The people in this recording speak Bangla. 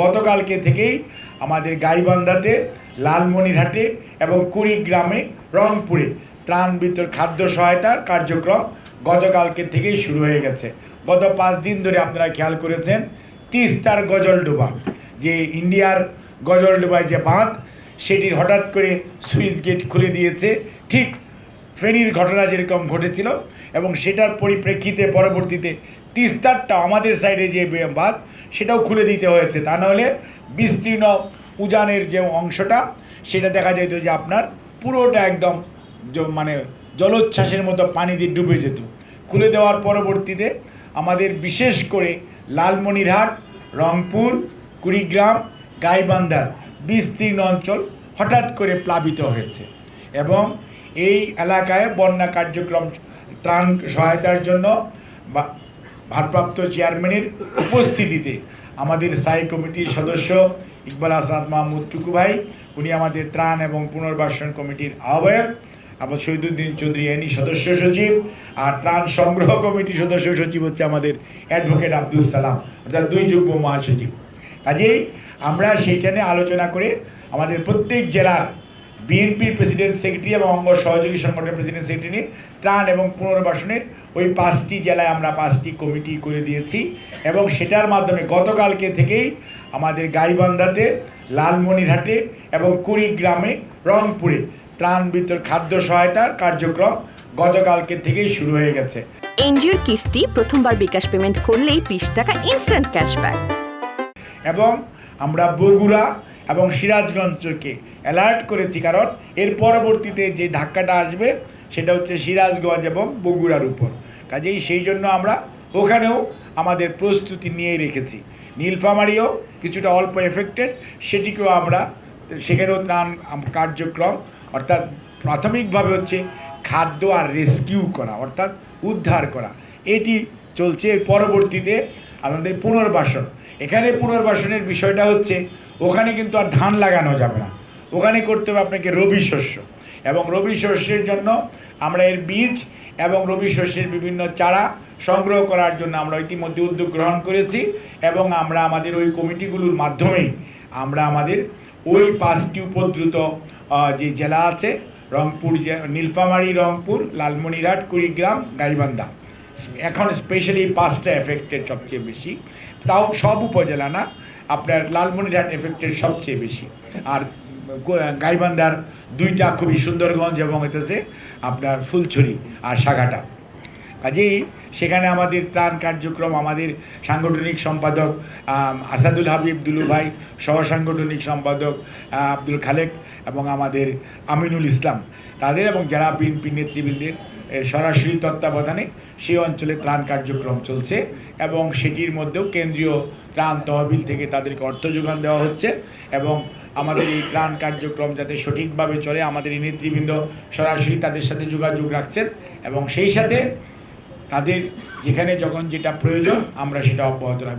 গতকালকে থেকেই আমাদের গাইবান্ধাতে, লালমনিরহাটে এবং কুড়িগ্রামে রংপুরে ত্রাণ বিতর খাদ্য সহায়তার কার্যক্রম গতকালকে থেকেই শুরু হয়ে গেছে। গত পাঁচ দিন ধরে আপনারা খেয়াল করেছেন, তিস্তার গজলডোবা যে ইন্ডিয়ার গজলডোবায় যে বাঁধ, সেটির হঠাৎ করে সুইচ গেট খুলে দিয়েছে। ঠিক ফেনীর ঘটনা যেরকম ঘটেছিল এবং সেটার পরিপ্রেক্ষিতে পরবর্তীতে তিস্তারটা আমাদের সাইডে যে বাঁধ সেটাও খুলে দিতে হয়েছে। তা নাহলে বিস্তীর্ণ উজানের যে অংশটা, সেটা দেখা যেত যে আপনার পুরোটা একদম মানে জলোচ্ছ্বাসের মতো পানি দিয়ে ডুবে যেত। খুলে দেওয়ার পরবর্তীতে আমাদের বিশেষ করে লালমনিরহাট, রংপুর, কুড়িগ্রাম, গাইবান্ধার বিস্তীর্ণ অঞ্চল হঠাৎ করে প্লাবিত হয়েছে এবং এই এলাকায় বন্যা কার্যক্রম ত্রাণ সহায়তার জন্য বা ভারপ্রাপ্ত চেয়ারম্যানের উপস্থিতিতে আমাদের স্থায়ী কমিটির সদস্য ইকবাল আসাদ মাহমুদ টুকু ভাই, উনি আমাদের ত্রাণ এবং পুনর্বাসন কমিটির আহ্বায়ক, আবার শহীদুদ্দিন চৌধুরী এনি সদস্য সচিব, আর ত্রাণ সংগ্রহ কমিটির সদস্য সচিব হচ্ছে আমাদের অ্যাডভোকেট আব্দুল সালাম, অর্থাৎ দুই যুগ্ম মহাসচিব। কাজেই আমরা সেইখানে আলোচনা করে আমাদের প্রত্যেক জেলার বিএনপির প্রেসিডেন্ট সেক্রেটারি এবং অঙ্গ সহযোগী সংগঠনের প্রেসিডেন্ট সেক্রেটারি নিয়ে ত্রাণ এবং পুনর্বাসনের ওই পাঁচটি জেলায় আমরা পাঁচটি কমিটি করে দিয়েছি এবং সেটার মাধ্যমে গতকালকে থেকেই আমাদের গাইবান্ধাতে লালমনিরহাটে এবং কুড়িগ্রামে রংপুরে ত্রাণ বিতর খাদ্য সহায়তার কার্যক্রম গতকালকে থেকেই শুরু হয়ে গেছে। এনজিওর কিস্তি প্রথমবার বিকাশ পেমেন্ট করলেই বিশ টাকা ইনস্ট্যান্ট ক্যাশব্যাক এবং আমরা বগুড়া এবং সিরাজগঞ্জকে অ্যালার্ট করেছি কারণ এর পরবর্তীতে যে ধাক্কাটা আসবে সেটা হচ্ছে সিরাজগঞ্জ এবং বগুড়ার উপর। কাজেই সেই জন্য আমরা ওখানেও আমাদের প্রস্তুতি নিয়ে রেখেছি। নীলফামারিও কিছুটা অল্প এফেক্টেড সেটিকেও আমরা সেখানেও ত্রাণ কার্যক্রম, অর্থাৎ প্রাথমিকভাবে হচ্ছে খাদ্য আর রেস্কিউ করা, অর্থাৎ উদ্ধার করা। এটি চলছে এর পরবর্তীতে আমাদের পুনর্বাসন। এখানে পুনর্বাসনের বিষয়টা হচ্ছে ওখানে কিন্তু আর ধান লাগানো যাবে না। ওখানে করতে হবে আপনাকে রবি শস্য এবং রবি শস্যের জন্য আমরা এর বীজ এবং রবি শস্যের বিভিন্ন চারা সংগ্রহ করার জন্য আমরা ইতিমধ্যে উদ্যোগ গ্রহণ করেছি এবং আমরা আমাদের ওই কমিটিগুলোর মাধ্যমেই আমরা আমাদের ওই পাঁচটি উপদ্রুত যে জেলা আছে, রংপুর নীলফামারী, রংপুর, লালমনিরহাট, কুড়িগ্রাম, গাইবান্ধা। এখন স্পেশালি পাঁচটা এফেক্টেড সবচেয়ে বেশি। তাও সব উপজেলা না, আপনার লালমনিরহাট এফেক্টেড সবচেয়ে বেশি। আর গাইবান্ধার দুইটা খুবই সুন্দরগঞ্জ এবং হইতেছে আপনার ফুলছড়ি আর সাঘাটা। কাজেই সেখানে আমাদের ত্রাণ কার্যক্রম, আমাদের সাংগঠনিক সম্পাদক আসাদুল হাবিব দুলু ভাই সহ সাংগঠনিক সম্পাদক আব্দুল খালেক এবং আমাদের আমিনুল ইসলাম। তাদের এবং যারা বিএনপি নেতৃবৃন্দের সরাসরি তত্ত্বাবধানে সেই অঞ্চলে ত্রাণ কার্যক্রম চলছে এবং সেটির মধ্যেও কেন্দ্রীয় ত্রাণ তহবিল থেকে তাদেরকে অর্থ যোগান দেওয়া হচ্ছে এবং আমাদের এই ত্রাণ কার্যক্রম যাতে সঠিকভাবে চলে, আমাদের এই নেতৃবৃন্দ সরাসরি তাদের সাথে যোগাযোগ রাখছেন এবং সেই সাথে তাদের যেখানে যখন যেটা প্রয়োজন আমরা সেটা অব্যাহত রাখব।